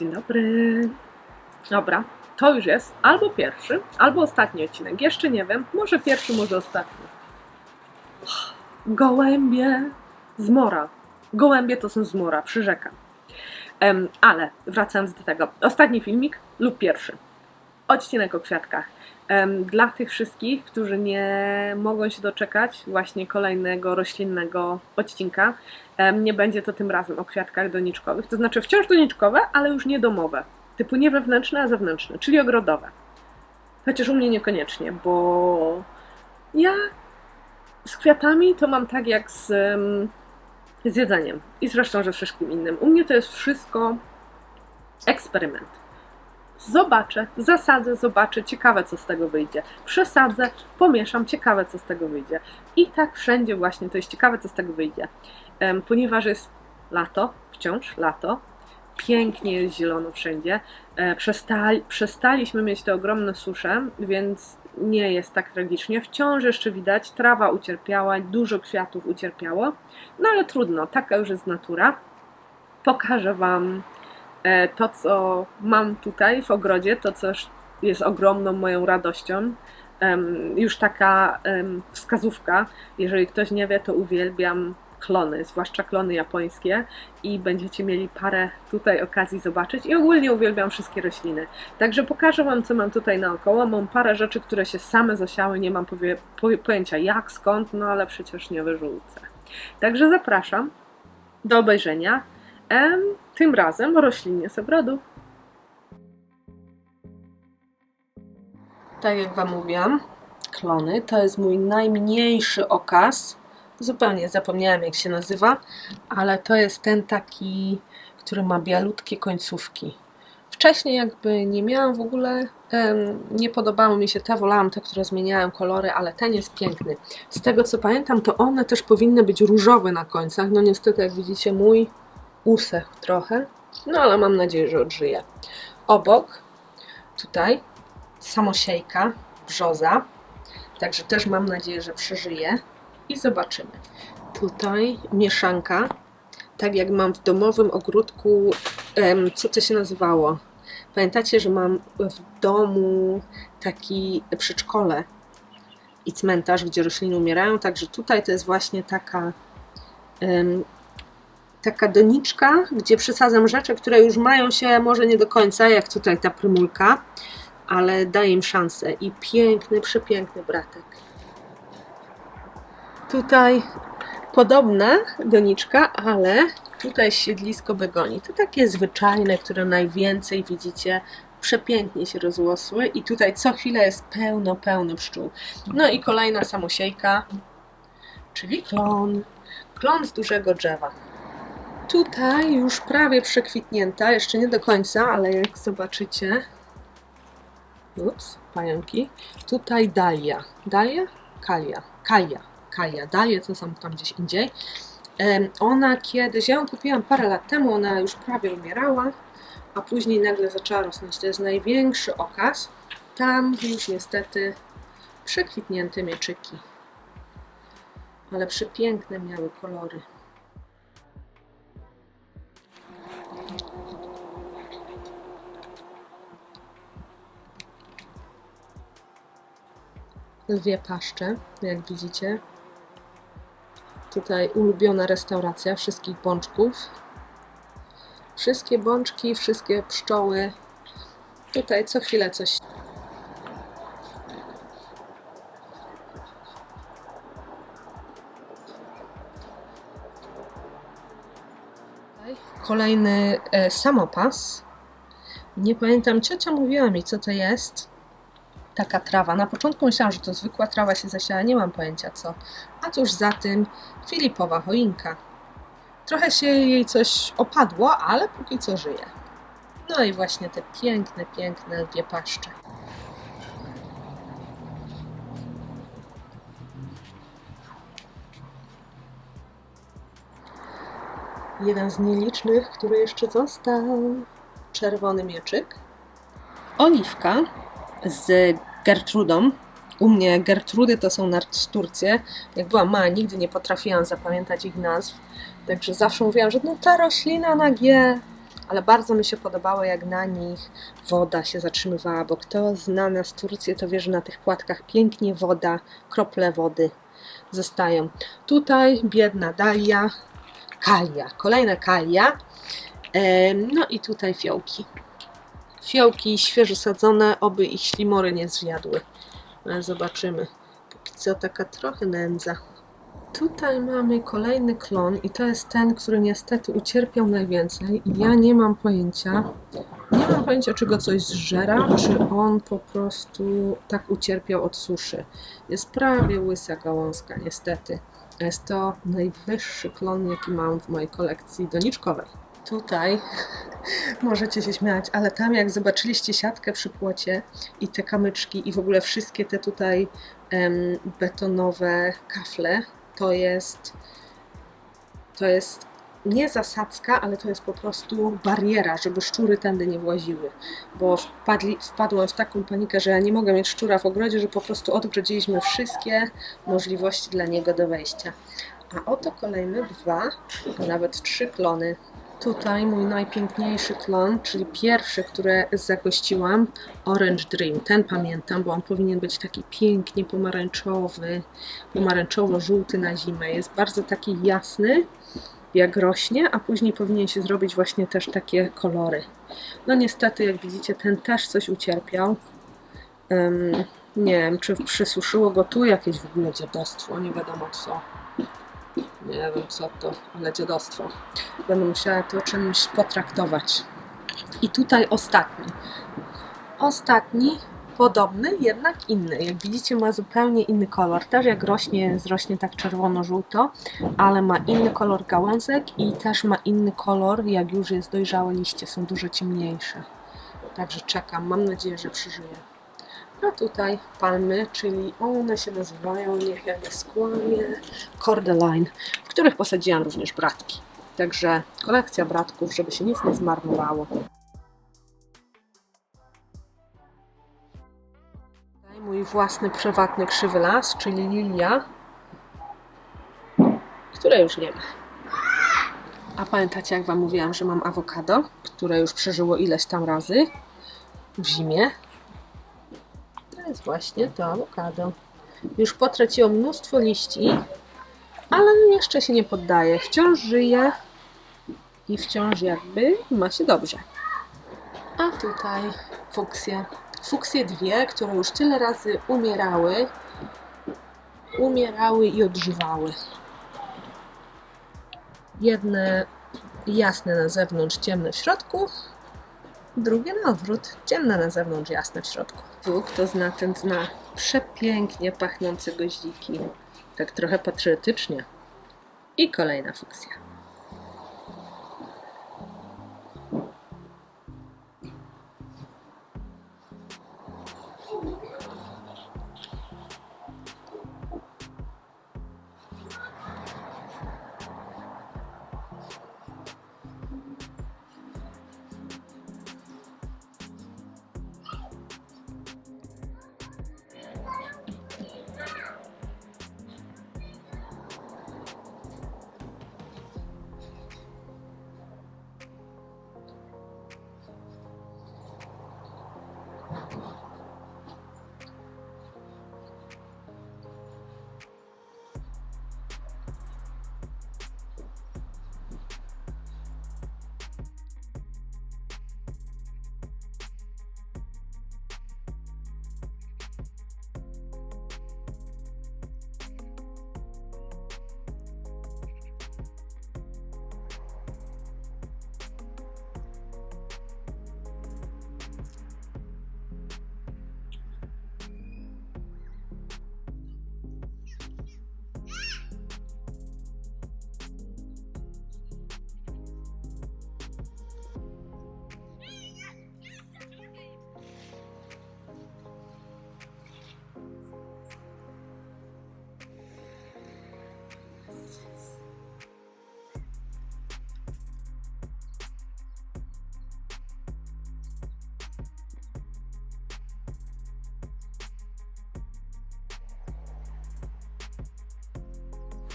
Dzień dobry. Dobra, to już jest albo pierwszy, albo ostatni odcinek. Jeszcze nie wiem. Może pierwszy, może ostatni. Gołębie z mora. Gołębie to są z mora, przyrzekam. Em, ale wracając do tego. Ostatni filmik lub pierwszy. Odcinek o kwiatkach. Dla tych wszystkich, którzy nie mogą się doczekać właśnie kolejnego roślinnego odcinka, nie będzie to tym razem o kwiatkach doniczkowych. To znaczy wciąż doniczkowe, ale już nie domowe. Typu nie wewnętrzne, a zewnętrzne, czyli ogrodowe. Chociaż u mnie niekoniecznie, bo ja z kwiatami to mam tak jak z, z jedzeniem i zresztą ze wszystkim innym. U mnie to jest wszystko eksperyment. Zobaczę, zasadzę, zobaczę, ciekawe co z tego wyjdzie. Przesadzę, pomieszam, ciekawe co z tego wyjdzie. I tak wszędzie właśnie to jest ciekawe co z tego wyjdzie. Ponieważ jest lato, wciąż lato, pięknie jest zielono wszędzie. E, przestali, przestaliśmy mieć te ogromne susze, więc nie jest tak tragicznie. Wciąż jeszcze widać, trawa ucierpiała, dużo kwiatów ucierpiało, no ale trudno, taka już jest natura. Pokażę Wam to, co mam tutaj w ogrodzie, to, co jest ogromną moją radością. Już taka wskazówka, jeżeli ktoś nie wie, to uwielbiam klony, zwłaszcza klony japońskie i będziecie mieli parę tutaj okazji zobaczyć i ogólnie uwielbiam wszystkie rośliny. Także pokażę Wam, co mam tutaj naokoło. Mam parę rzeczy, które się same zasiały, nie mam pojęcia jak, skąd, no ale przecież nie wyrzucę. Także zapraszam do obejrzenia. Tym razem roślinie z ogrodu. Tak jak Wam mówiłam, klony to jest mój najmniejszy okaz. Zupełnie zapomniałam, jak się nazywa, ale to jest ten taki, który ma bialutkie końcówki. Wcześniej jakby nie miałam w ogóle, nie podobały mi się te, wolałam te, które zmieniają kolory, ale ten jest piękny. Z tego co pamiętam, to one też powinny być różowe na końcach. No niestety, jak widzicie, mój usechł trochę, no ale mam nadzieję, że odżyje. Obok, tutaj, samosiejka, brzoza, także też mam nadzieję, że przeżyje i zobaczymy. Tutaj mieszanka, tak jak mam w domowym ogródku, co to się nazywało? Pamiętacie, że mam w domu taki przedszkole i cmentarz, gdzie rośliny umierają, także tutaj to jest właśnie taka taka doniczka, gdzie przesadzam rzeczy, które już mają się może nie do końca, jak tutaj ta prymulka, ale daję im szansę i piękny, przepiękny bratek. Tutaj podobna doniczka, ale tutaj siedlisko begonii. To takie zwyczajne, które najwięcej widzicie przepięknie się rozłosły i tutaj co chwilę jest pełno, pełno pszczół. No i kolejna samosiejka, czyli klon. Klon z dużego drzewa. Tutaj już prawie przekwitnięta, jeszcze nie do końca, ale jak zobaczycie, ups, pająki, tutaj dalia. Dalia? Kalia. Kaja. Kaja. Dalia to są tam gdzieś indziej. Ona kiedyś, ja ją kupiłam parę lat temu, ona już prawie umierała, a później nagle zaczęła rosnąć. To jest największy okaz. Tam już niestety przekwitnięte mieczyki. Ale przepiękne miały kolory. Lwie paszcze, jak widzicie. Tutaj ulubiona restauracja wszystkich bączków. Wszystkie bączki, wszystkie pszczoły. Tutaj co chwilę coś. Kolejny e, samopas. Nie pamiętam, ciocia mówiła mi, co to jest taka trawa. Na początku myślałam, że to zwykła trawa się zasiała, nie mam pojęcia co. A tuż za tym Filipowa choinka. Trochę się jej coś opadło, ale póki co żyje. No i właśnie te piękne, piękne lwie paszcze. Jeden z nielicznych, który jeszcze został. Czerwony mieczyk. Oliwka z Gertrudą. U mnie Gertrudy to są Turcje. Jak byłam mała, nigdy nie potrafiłam zapamiętać ich nazw. Także zawsze mówiłam, że no ta roślina na G. ale bardzo mi się podobało, jak na nich woda się zatrzymywała, bo kto zna nas Turcję, to wie, że na tych płatkach pięknie woda, krople wody zostają. Tutaj biedna Dalia, kalia, kolejna kalia. No i tutaj fiołki. Fiołki świeżo sadzone, oby ich ślimory nie zjadły. Ale zobaczymy. Póki co taka trochę nędza. Tutaj mamy kolejny klon i to jest ten, który niestety ucierpiał najwięcej ja nie mam pojęcia, nie mam pojęcia, czy go coś zżera, czy on po prostu tak ucierpiał od suszy. Jest prawie łysa gałązka, niestety. Jest to najwyższy klon, jaki mam w mojej kolekcji doniczkowej. Tutaj możecie się śmiać, ale tam jak zobaczyliście siatkę przy płocie i te kamyczki i w ogóle wszystkie te tutaj em, betonowe kafle, to jest to jest nie zasadzka, ale to jest po prostu bariera, żeby szczury tędy nie właziły. Bo wpadli, wpadłam w taką panikę, że nie mogę mieć szczura w ogrodzie, że po prostu odgrodziliśmy wszystkie możliwości dla niego do wejścia. A oto kolejne dwa, a nawet trzy klony. Tutaj mój najpiękniejszy klon, czyli pierwszy, który zagościłam, Orange Dream. Ten pamiętam, bo on powinien być taki pięknie pomarańczowy, pomarańczowo-żółty na zimę. Jest bardzo taki jasny, jak rośnie, a później powinien się zrobić właśnie też takie kolory. No niestety, jak widzicie, ten też coś ucierpiał. Em, nie wiem, czy przysuszyło go tu jakieś w ogóle dziadostwo, nie wiadomo co. Nie wiem co to, ale dziadostwo. Będę musiała to czymś potraktować. I tutaj ostatni. Ostatni, podobny, jednak inny. Jak widzicie, ma zupełnie inny kolor. Też jak rośnie, zrośnie tak czerwono-żółto, ale ma inny kolor gałązek i też ma inny kolor, jak już jest dojrzałe liście, są dużo ciemniejsze. Także czekam, mam nadzieję, że przeżyję. A tutaj palmy, czyli one się nazywają, niech ja nie skłamię, Cordeline, w których posadziłam również bratki. Także kolekcja bratków, żeby się nic nie zmarnowało. Mój własny, prywatny krzywy las, czyli lilia, której już nie ma. A pamiętacie, jak Wam mówiłam, że mam awokado, które już przeżyło ileś tam razy w zimie? Jest właśnie to awokado. Już potraciło mnóstwo liści, ale jeszcze się nie poddaje. Wciąż żyje i wciąż jakby ma się dobrze. A tutaj fuksje. Fuksje dwie, które już tyle razy umierały, umierały i odżywały. Jedne jasne na zewnątrz, ciemne w środku, drugie na odwrót, ciemne na zewnątrz, jasne w środku. Tu, kto zna, ten zna. Przepięknie pachnące goździki. Tak trochę patriotycznie. I kolejna fuksja.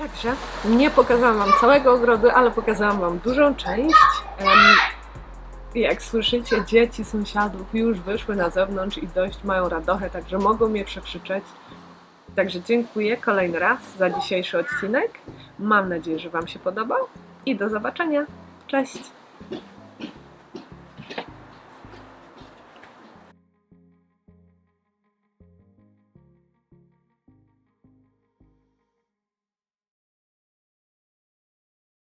Także nie pokazałam Wam całego ogrodu, ale pokazałam Wam dużą część. Jak słyszycie, dzieci sąsiadów już wyszły na zewnątrz i dość mają radochę, także mogą mnie przekrzyczeć. Także dziękuję kolejny raz za dzisiejszy odcinek. Mam nadzieję, że Wam się podobał i do zobaczenia. Cześć!